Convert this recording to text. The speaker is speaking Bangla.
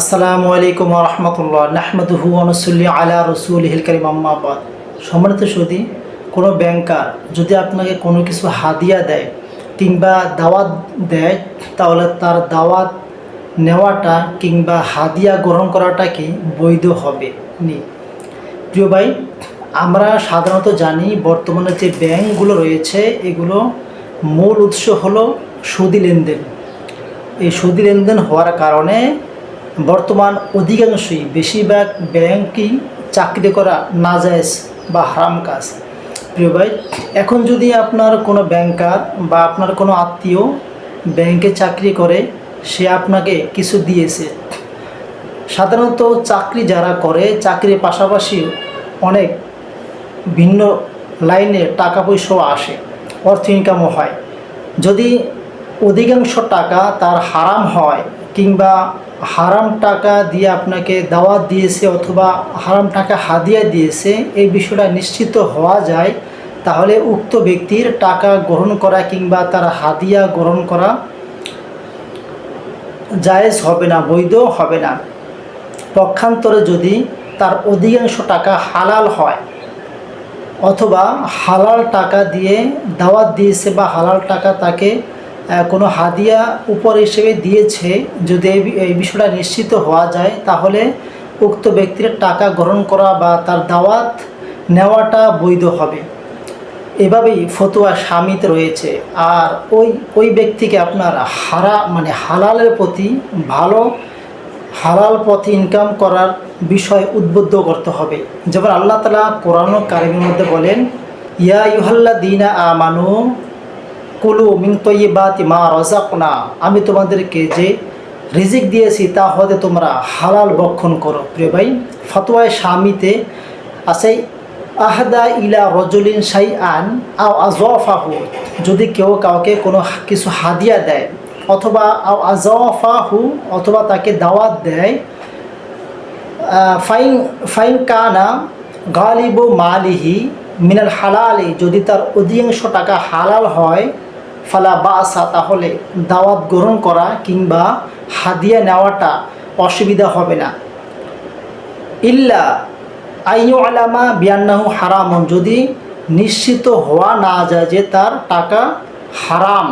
আসসালামু আলাইকুম রহমতুল্লাহ। নাহমদহু অনুসল্লি আলা রসুল হিল করিম আম্মাবাদ সম্মানিত সুদী কোনো ব্যাংকার যদি আপনাকে কোনো কিছু হাদিয়া দেয় কিংবা দাওয়াত দেয়, তাহলে তার দাওয়াত নেওয়াটা কিংবা হাদিয়া গ্রহণ করাটা কি বৈধ হবে নি? প্রিয় ভাই, আমরা সাধারণত জানি বর্তমানে যে ব্যাংকগুলো রয়েছে, এগুলো মূল উৎস হলো সুদি লেনদেন। এই সুদি লেনদেন হওয়ার কারণে বর্তমান অধিকাংশই বেশিরভাগ ব্যাংকই চাকরি করা নাজায়জ বা হারাম কাজ। প্রিয় ভাই, এখন যদি আপনার কোনো ব্যাংকার বা আপনার কোনো আত্মীয় ব্যাংকে চাকরি করে, সে আপনাকে কিছু দিয়েছে। সাধারণত চাকরি যারা করে, চাকরির পাশাপাশি অনেক ভিন্ন লাইনে টাকা পয়সাও আসে, অর্থ ইনকামও হয়। যদি অধিকাংশ টাকা তার হারাম হয় কিংবা হারাম টাকা দিয়ে আপনাকে দাওয়াত দিয়েছে অথবা হারাম টাকা হাদিয়া দিয়েছে, এই বিষয়টা নিশ্চিত হওয়া যায়। তাহলে উক্ত ব্যক্তির টাকা গ্রহণ করা কিংবা তার হাদিয়া গ্রহণ করা জায়েজ হবে না, বৈধ হবে না। পক্ষান্তরে যদি তার অধিকাংশ টাকা হালাল হয় অথবা হালাল টাকা দিয়ে দাওয়াত দিয়েছে বা হালাল টাকা তাকে কোনো হাদিয়া উপর হিসেবে দিয়েছে, যদি এই বিষয়টা নিশ্চিত হওয়া যায়, তাহলে উক্ত ব্যক্তির টাকা গ্রহণ করা বা তার দাওয়াত নেওয়াটা বৈধ হবে। এভাবেই ফতুয়া স্বামীতে রয়েছে। আর ওই ওই ব্যক্তিকে আপনার হারা মানে হালালের প্রতি ভালো, হালাল পথে ইনকাম করার বিষয় উদ্বুদ্ধ করতে হবে। যেমন আল্লাহ তালা কোরআন কারিমের মধ্যে বলেন, ইয়া ইউহাল্লা দিনা আমানু কুলু মিন তৈবাতি মা রজাকনা আমি তোমাদেরকে যে রিজিক দিয়েছি তা হতে তোমরা হালাল বক্ষণ করো। প্রিয় ভাই, ফতোয়ায় স্বামীতে আছে, আহদা ইলা রজলিন সাই আন আও আজফাহু যদি কেউ কাউকে কোনো কিছু হাদিয়া দেয় অথবা আও আজফাহু অথবা তাকে দাওয়াত দেয় ফাইন ফাইন কানা গালিবু মালিহি মিনাল হালালি। যদি তার অধিকাংশ টাকা হালাল হয় ফালা বা আসা তাহলে দাওয়াত গ্রহণ করা কিংবা হাদিয়া নেওয়াটা অসুবিধা হবে না। ইল্লা আইয়ু আলামা বিয়ান্নাহু হারামন, যদি নিশ্চিত হওয়া না যায় যে তার টাকা হারাম।